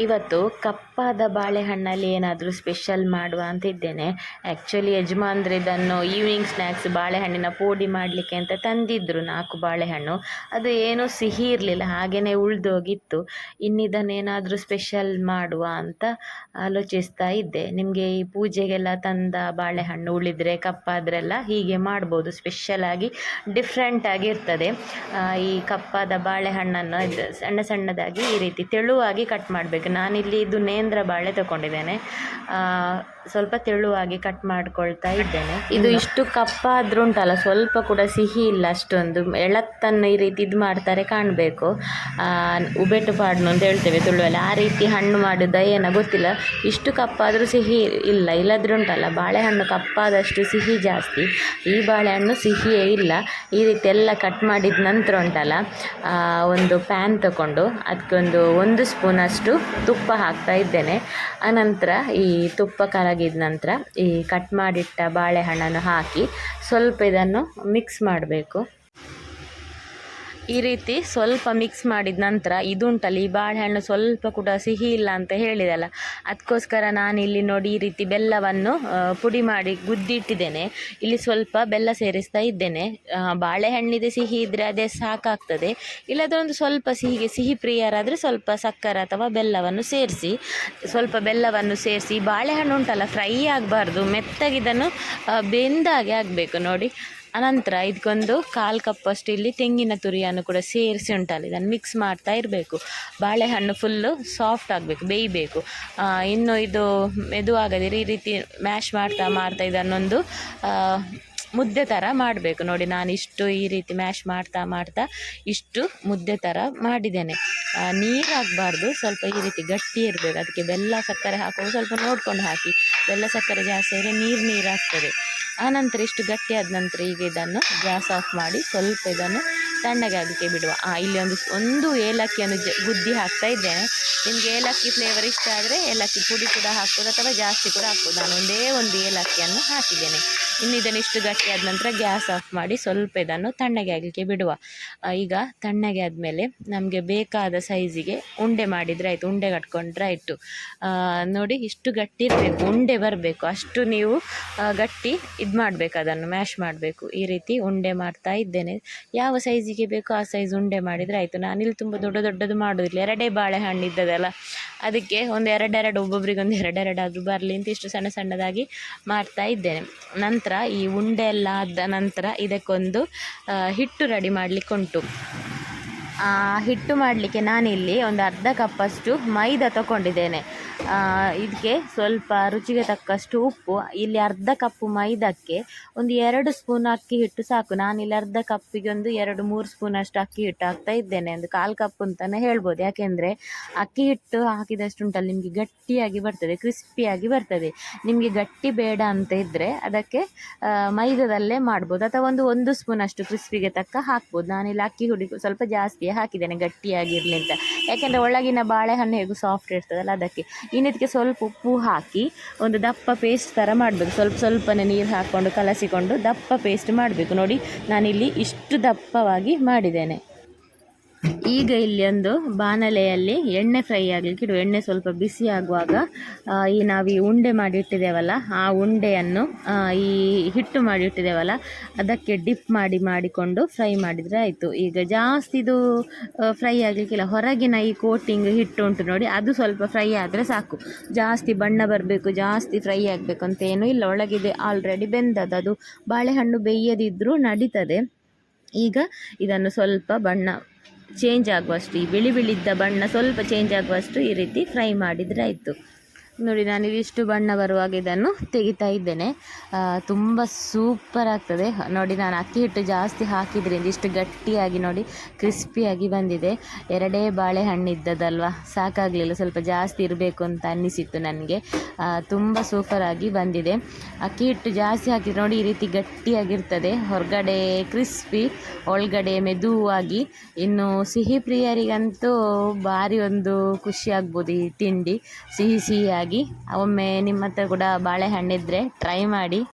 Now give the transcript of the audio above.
ಇವತ್ತು ಕಪ್ಪಾದ ಬಾಳೆಹಣ್ಣಲ್ಲಿ ಏನಾದರೂ ಸ್ಪೆಷಲ್ ಮಾಡುವ ಅಂತ ಇದ್ದೇನೆ ಆ್ಯಕ್ಚುಲಿ ಯಜಮಾನ್ರು ಇದನ್ನು ಈವ್ನಿಂಗ್ ಸ್ನ್ಯಾಕ್ಸ್ ಬಾಳೆಹಣ್ಣಿನ ಪೋಡಿ ಮಾಡಲಿಕ್ಕೆ ಅಂತ ತಂದಿದ್ದರು ನಾಲ್ಕು ಬಾಳೆಹಣ್ಣು. ಅದು ಏನೂ ಸಿಹಿ ಇರಲಿಲ್ಲ ಹಾಗೆಯೇ ಉಳಿದೋಗಿತ್ತು. ಇನ್ನಿದನ್ನೇನಾದರೂ ಸ್ಪೆಷಲ್ ಮಾಡುವ ಅಂತ ಆಲೋಚಿಸ್ತಾ ಇದ್ದೆ. ನಿಮಗೆ ಈ ಪೂಜೆಗೆಲ್ಲ ತಂದ ಬಾಳೆಹಣ್ಣು ಉಳಿದರೆ, ಕಪ್ಪಾದ್ರೆಲ್ಲ ಹೀಗೆ ಮಾಡ್ಬೋದು. ಸ್ಪೆಷಲಾಗಿ ಡಿಫ್ರೆಂಟಾಗಿ ಇರ್ತದೆ. ಈ ಕಪ್ಪಾದ ಬಾಳೆಹಣ್ಣನ್ನು ಸಣ್ಣ ಸಣ್ಣದಾಗಿ ಈ ರೀತಿ ತೆಳುವಾಗಿ ಕಟ್ ಮಾಡಬೇಕು. ನಾನಿಲ್ಲಿ ಇದು ನೇಂದ್ರ ಬಾಳೆ ತಗೊಂಡಿದ್ದೇನೆ. ಸ್ವಲ್ಪ ತೆಳುವಾಗಿ ಕಟ್ ಮಾಡ್ಕೊಳ್ತಾ ಇದ್ದೇನೆ. ಇದು ಇಷ್ಟು ಕಪ್ಪಾದ್ರೂ ಉಂಟಲ್ಲ ಸ್ವಲ್ಪ ಕೂಡ ಸಿಹಿ ಇಲ್ಲ ಅಷ್ಟೊಂದು. ಎಳತ್ತನ್ನು ಈ ರೀತಿ ಇದು ಮಾಡ್ತಾರೆ ಕಾಣಬೇಕು. ಉಬೆಟು ಪಾಡ್ನು ಅಂತ ಹೇಳ್ತೇವೆ ತುಳುವಲ್ಲಿ. ಆ ರೀತಿ ಹಣ್ಣು ಮಾಡಿದ ಏನೋ ಗೊತ್ತಿಲ್ಲ. ಇಷ್ಟು ಕಪ್ಪಾದರೂ ಸಿಹಿ ಇಲ್ಲ. ಇಲ್ಲದ್ರೂ ಉಂಟಲ್ಲ ಬಾಳೆಹಣ್ಣು ಕಪ್ಪಾದಷ್ಟು ಸಿಹಿ ಜಾಸ್ತಿ. ಈ ಬಾಳೆಹಣ್ಣು ಸಿಹಿಯೇ ಇಲ್ಲ. ಈ ರೀತಿ ಎಲ್ಲ ಕಟ್ ಮಾಡಿದ ನಂತರ ಉಂಟಲ್ಲ ಒಂದು ಪ್ಯಾನ್ ತಗೊಂಡು ಅದಕ್ಕೊಂದು ಒಂದು ಸ್ಪೂನಷ್ಟು ತುಪ್ಪ ಹಾಕ್ತಾ ಇದ್ದೇನೆ. ಆನಂತರ ಈ ತುಪ್ಪ ಕರಗಿದ ನಂತರ ಈ ಕಟ್ ಮಾಡಿಟ್ಟ ಬಾಳೆಹಣ್ಣನ್ನು ಹಾಕಿ ಸ್ವಲ್ಪ ಇದನ್ನು ಮಿಕ್ಸ್ ಮಾಡಬೇಕು. ಈ ರೀತಿ ಸ್ವಲ್ಪ ಮಿಕ್ಸ್ ಮಾಡಿದ ನಂತರ ಇದುಂಟಲ್ಲ ಈ ಬಾಳೆಹಣ್ಣು ಸ್ವಲ್ಪ ಕೂಡ ಸಿಹಿ ಇಲ್ಲ ಅಂತ ಹೇಳಿದಲ್ಲ. ಅದಕ್ಕೋಸ್ಕರ ನಾನು ಇಲ್ಲಿ ನೋಡಿ ಈ ರೀತಿ ಬೆಲ್ಲವನ್ನು ಪುಡಿ ಮಾಡಿ ಗುದ್ದಿಟ್ಟಿದ್ದೇನೆ. ಇಲ್ಲಿ ಸ್ವಲ್ಪ ಬೆಲ್ಲ ಸೇರಿಸ್ತಾ ಇದ್ದೇನೆ. ಬಾಳೆಹಣ್ಣಿದೆ ಸಿಹಿ ಇದ್ದರೆ ಅದೇ ಸಾಕಾಗ್ತದೆ. ಇಲ್ಲದೊಂದು ಸ್ವಲ್ಪ ಸಿಹಿಗೆ, ಸಿಹಿ ಪ್ರಿಯರಾದರೆ ಸ್ವಲ್ಪ ಸಕ್ಕರೆ ಅಥವಾ ಬೆಲ್ಲವನ್ನು ಸೇರಿಸಿ, ಸ್ವಲ್ಪ ಬೆಲ್ಲವನ್ನು ಸೇರಿಸಿ ಬಾಳೆಹಣ್ಣು ಉಂಟಲ್ಲ, ಫ್ರೈ ಆಗಬಾರ್ದು, ಮೆತ್ತಗಿದನ್ನು ಬೆಂದಾಗೆ ಆಗಬೇಕು ನೋಡಿ. ಅನಂತರ ಇದಕ್ಕೊಂದು ಕಾಲು ಕಪ್ಪಷ್ಟು ಇಲ್ಲಿ ತೆಂಗಿನ ತುರಿಯನ್ನು ಕೂಡ ಸೇರಿಸಿ ಉಂಟಲ್ಲ, ಇದನ್ನು ಮಿಕ್ಸ್ ಮಾಡ್ತಾ ಇರಬೇಕು. ಬಾಳೆಹಣ್ಣು ಫುಲ್ಲು ಸಾಫ್ಟ್ ಆಗಬೇಕು, ಬೇಯಬೇಕು. ಇನ್ನು ಇದು ಮೆದುವಾಗದಿರಿ ಈ ರೀತಿ ಮ್ಯಾಶ್ ಮಾಡ್ತಾ ಮಾಡ್ತಾ ಇದನ್ನೊಂದು ಮುದ್ದೆ ಥರ ಮಾಡಬೇಕು. ನೋಡಿ, ನಾನು ಇಷ್ಟು ಈ ರೀತಿ ಮ್ಯಾಶ್ ಮಾಡ್ತಾ ಮಾಡ್ತಾ ಇಷ್ಟು ಮುದ್ದೆ ಥರ ಮಾಡಿದ್ದೇನೆ. ನೀರು ಹಾಕಬಾರ್ದು ಸ್ವಲ್ಪ ಈ ರೀತಿ ಗಟ್ಟಿ ಇರಬೇಕು. ಅದಕ್ಕೆ ಬೆಲ್ಲ ಸಕ್ಕರೆ ಹಾಕುವಾಗ ಸ್ವಲ್ಪ ನೋಡ್ಕೊಂಡು ಹಾಕಿ, ಬೆಲ್ಲ ಸಕ್ಕರೆ ಜಾಸ್ತಿ ಆದರೆ ನೀರು ನೀರು ಆಗ್ತದೆ ಆನಂತರ ಇಷ್ಟು ಗಟ್ಟಿ ಆದ ನಂತರ ಈಗ ಇದನ್ನು ಗ್ಯಾಸ್ ಆಫ್ ಮಾಡಿ ಸ್ವಲ್ಪ ಇದನ್ನು ತಣ್ಣಗೆ ಆಗಲಿಕ್ಕೆ ಬಿಡುವ. ಇಲ್ಲಿ ಒಂದು ಒಂದು ಏಲಕ್ಕಿಯನ್ನು ಜ, ಗುದ್ದಿ ಹಾಕ್ತಾ ಇದ್ದೇನೆ. ನಿಮಗೆ ಏಲಕ್ಕಿ ಫ್ಲೇವರ್ ಇಷ್ಟ ಆದರೆ ಏಲಕ್ಕಿ ಪುಡಿ ಕೂಡ ಹಾಕ್ಬೋದು ಅಥವಾ ಜಾಸ್ತಿ ಕೂಡ ಹಾಕ್ಬೋದು. ನಾನು ಒಂದೇ ಒಂದು ಏಲಕ್ಕಿಯನ್ನು ಹಾಕಿದ್ದೇನೆ. ಇನ್ನು ಇದನ್ನು ಇಷ್ಟು ಗಟ್ಟಿ ಆದ ನಂತರ ಗ್ಯಾಸ್ ಆಫ್ ಮಾಡಿ ಸ್ವಲ್ಪ ಇದನ್ನು ತಣ್ಣಗೆ ಆಗಲಿಕ್ಕೆ ಬಿಡುವ. ಈಗ ತಣ್ಣಗೆ ಆದಮೇಲೆ ನಮಗೆ ಬೇಕಾದ ಸೈಜಿಗೆ ಉಂಡೆ ಮಾಡಿದರೆ ಆಯಿತು, ಉಂಡೆ ಕಟ್ಕೊಂಡ್ರೆ ಆಯಿತು. ನೋಡಿ ಇಷ್ಟು ಗಟ್ಟಿ ಇರಬೇಕು, ಉಂಡೆ ಬರಬೇಕು. ಅಷ್ಟು ನೀವು ಗಟ್ಟಿ ಇದು ಮಾಡಬೇಕು, ಅದನ್ನು ಮ್ಯಾಶ್ ಮಾಡಬೇಕು. ಈ ರೀತಿ ಉಂಡೆ ಮಾಡ್ತಾ ಇದ್ದೇನೆ. ಯಾವ ಸೈಜಿಗೆ ಬೇಕೋ ಆ ಸೈಜ್ ಉಂಡೆ ಮಾಡಿದರೆ ಆಯಿತು. ನಾನಿಲ್ಲಿ ತುಂಬ ದೊಡ್ಡ ದೊಡ್ಡದು ಮಾಡೋದಿಲ್ಲ. ಎರಡೇ ಬಾಳೆಹಣ್ಣು ಇದ್ದದಲ್ಲ ಅದಕ್ಕೆ ಒಂದು ಎರಡೆರಡು ಒಬ್ಬೊಬ್ರಿಗೆ ಒಂದು ಎರಡೆರಡಾದರೂ ಬರಲಿ ಅಂತ ಇಷ್ಟು ಸಣ್ಣ ಸಣ್ಣದಾಗಿ ಮಾಡ್ತಾ ಇದ್ದೇನೆ. ನಂತರ ಈ ಉಂಡೆ ಎಲ್ಲ ಆದ ನಂತರ ಇದಕ್ಕೊಂದು ಹಿಟ್ಟು ರೆಡಿ ಮಾಡಲಿಕ್ಕೆ ಉಂಟು ಆ, ಹಿಟ್ಟು ಮಾಡಲಿಕ್ಕೆ ನಾನಿಲ್ಲಿ ಒಂದು ಅರ್ಧ ಕಪ್ಪಷ್ಟು ಮೈದಾ ತಗೊಂಡಿದ್ದೇನೆ. ಇದಕ್ಕೆ ಸ್ವಲ್ಪ ರುಚಿಗೆ ತಕ್ಕಷ್ಟು ಉಪ್ಪು, ಇಲ್ಲಿ ಅರ್ಧ ಕಪ್ಪು ಮೈದಕ್ಕೆ ಒಂದು ಎರಡು ಸ್ಪೂನ್ ಅಕ್ಕಿ ಹಿಟ್ಟು ಸಾಕು. ನಾನಿಲ್ಲಿ ಅರ್ಧ ಕಪ್ಪಿಗೆ ಒಂದು ಎರಡು ಮೂರು ಸ್ಪೂನಷ್ಟು ಅಕ್ಕಿ ಹಿಟ್ಟು ಹಾಕ್ತಾ ಇದ್ದೇನೆ. ಒಂದು ಕಾಲು ಕಪ್ ಅಂತಲೇ ಹೇಳ್ಬೋದು. ಯಾಕೆಂದರೆ ಅಕ್ಕಿ ಹಿಟ್ಟು ಹಾಕಿದಷ್ಟು ಉಂಟಲ್ಲಿ, ನಿಮಗೆ ಗಟ್ಟಿಯಾಗಿ ಬರ್ತದೆ, ಕ್ರಿಸ್ಪಿಯಾಗಿ ಬರ್ತದೆ. ನಿಮಗೆ ಗಟ್ಟಿ ಬೇಡ ಅಂತ ಇದ್ದರೆ ಅದಕ್ಕೆ ಮೈದದಲ್ಲೇ ಮೈದಾದಲ್ಲೇ ಮಾಡ್ಬೋದು. ಅಥವಾ ಒಂದು ಒಂದು ಸ್ಪೂನಷ್ಟು ಕ್ರಿಸ್ಪಿಗೆ ತಕ್ಕ ಹಾಕ್ಬೋದು. ನಾನಿಲ್ಲಿ ಅಕ್ಕಿ ಹುಡಿ ಸ್ವಲ್ಪ ಜಾಸ್ತಿ ಹಾಕಿದ್ದೇನೆ, ಗಟ್ಟಿಯಾಗಿರಲಿ ಅಂತ. ಯಾಕೆಂದರೆ ಒಳಗಿನ ಬಾಳೆಹಣ್ಣು ಹೇಗೂ ಸಾಫ್ಟ್ ಇರ್ತದಲ್ಲ ಅದಕ್ಕೆ. ಇನ್ನಿದಕ್ಕೆ ಸ್ವಲ್ಪ ಉಪ್ಪು ಹಾಕಿ ಒಂದು ದಪ್ಪ ಪೇಸ್ಟ್ ಥರ ಮಾಡಬೇಕು. ಸ್ವಲ್ಪ ಸ್ವಲ್ಪನೇ ನೀರು ಹಾಕ್ಕೊಂಡು ಕಲಸಿಕೊಂಡು ದಪ್ಪ ಪೇಸ್ಟ್ ಮಾಡಬೇಕು. ನೋಡಿ, ನಾನಿಲ್ಲಿ ಇಷ್ಟು ದಪ್ಪವಾಗಿ ಮಾಡಿದ್ದೇನೆ. ಈಗ ಇಲ್ಲಿ ಒಂದು ಬಾಣಲೆಯಲ್ಲಿ ಎಣ್ಣೆ ಫ್ರೈ ಆಗಲಿಕ್ಕೆ ಇಡು. ಎಣ್ಣೆ ಸ್ವಲ್ಪ ಬಿಸಿ ಆಗುವಾಗ ಈ ನಾವು ಈ ಉಂಡೆ ಮಾಡಿ ಇಟ್ಟಿದ್ದೇವಲ್ಲ ಆ ಉಂಡೆಯನ್ನು ಈ ಹಿಟ್ಟು ಮಾಡಿ ಇಟ್ಟಿದ್ದೇವಲ್ಲ ಅದಕ್ಕೆ ಡಿಪ್ ಮಾಡಿ ಮಾಡಿಕೊಂಡು ಫ್ರೈ ಮಾಡಿದರೆ ಆಯಿತು. ಈಗ ಜಾಸ್ತಿ ಇದು ಫ್ರೈ ಆಗಲಿಕ್ಕಿಲ್ಲ ಹೊರಗಿನ ಈ ಕೋಟಿಂಗ್ ಹಿಟ್ಟು ಉಂಟು ನೋಡಿ, ಅದು ಸ್ವಲ್ಪ ಫ್ರೈ ಆದರೆ ಸಾಕು. ಜಾಸ್ತಿ ಬಣ್ಣ ಬರಬೇಕು, ಜಾಸ್ತಿ ಫ್ರೈ ಆಗಬೇಕು ಅಂತ ಏನೂ ಇಲ್ಲ. ಒಳಗಿದೆ ಆಲ್ರೆಡಿ ಬೆಂದದ್ದು. ಅದು ಬಾಳೆಹಣ್ಣು ಬೇಯದಿದ್ದರೂ ನಡೀತದೆ. ಈಗ ಇದನ್ನು ಸ್ವಲ್ಪ ಬಣ್ಣ ಚೇಂಜ್ ಆಗುವಷ್ಟು ಈ ಬಿಳಿ ಬಿಳಿದ್ದ ಬಣ್ಣ ಸ್ವಲ್ಪ ಚೇಂಜ್ ಆಗುವಷ್ಟು ಈ ರೀತಿ ಫ್ರೈ ಮಾಡಿದರೆ ಆಯಿತು. ನೋಡಿ, ನಾನು ಇದಿಷ್ಟು ಬಣ್ಣ ಬರುವಾಗ ಇದನ್ನು ತೆಗಿತಾ ಇದ್ದೇನೆ. ತುಂಬ ಸೂಪರ್ ಆಗ್ತದೆ. ನೋಡಿ, ನಾನು ಅಕ್ಕಿ ಹಿಟ್ಟು ಜಾಸ್ತಿ ಹಾಕಿದ್ರಿಂದ ಇಷ್ಟು ಗಟ್ಟಿಯಾಗಿ ನೋಡಿ ಕ್ರಿಸ್ಪಿಯಾಗಿ ಬಂದಿದೆ. ಎರಡೇ ಬಾಳೆಹಣ್ಣು ಇದ್ದದಲ್ವ ಸಾಕಾಗಲಿಲ್ಲ, ಸ್ವಲ್ಪ ಜಾಸ್ತಿ ಇರಬೇಕು ಅಂತ ಅನ್ನಿಸಿತ್ತು ನನಗೆ. ತುಂಬ ಸೂಪರಾಗಿ ಬಂದಿದೆ. ಅಕ್ಕಿ ಹಿಟ್ಟು ಜಾಸ್ತಿ ಹಾಕಿದ್ರೆ ನೋಡಿ, ಈ ರೀತಿ ಗಟ್ಟಿಯಾಗಿರ್ತದೆ. ಹೊರಗಡೆ ಕ್ರಿಸ್ಪಿ ಒಳಗಡೆ ಮೆದುವಾಗಿ. ಇನ್ನು ಸಿಹಿ ಪ್ರಿಯರಿಗಂತೂ ಭಾರಿ ಒಂದು ಖುಷಿ ಆಗ್ಬೋದು ಈ ತಿಂಡಿ. ಸಿಹಿ ಸಿಹಿಯಾಗಿ. ಒಮ್ಮೆ ನಿಮ್ಮ ಹತ್ರ ಕೂಡ ಬಾಳೆಹಣ್ಣಿದ್ರೆ ಟ್ರೈ ಮಾಡಿ.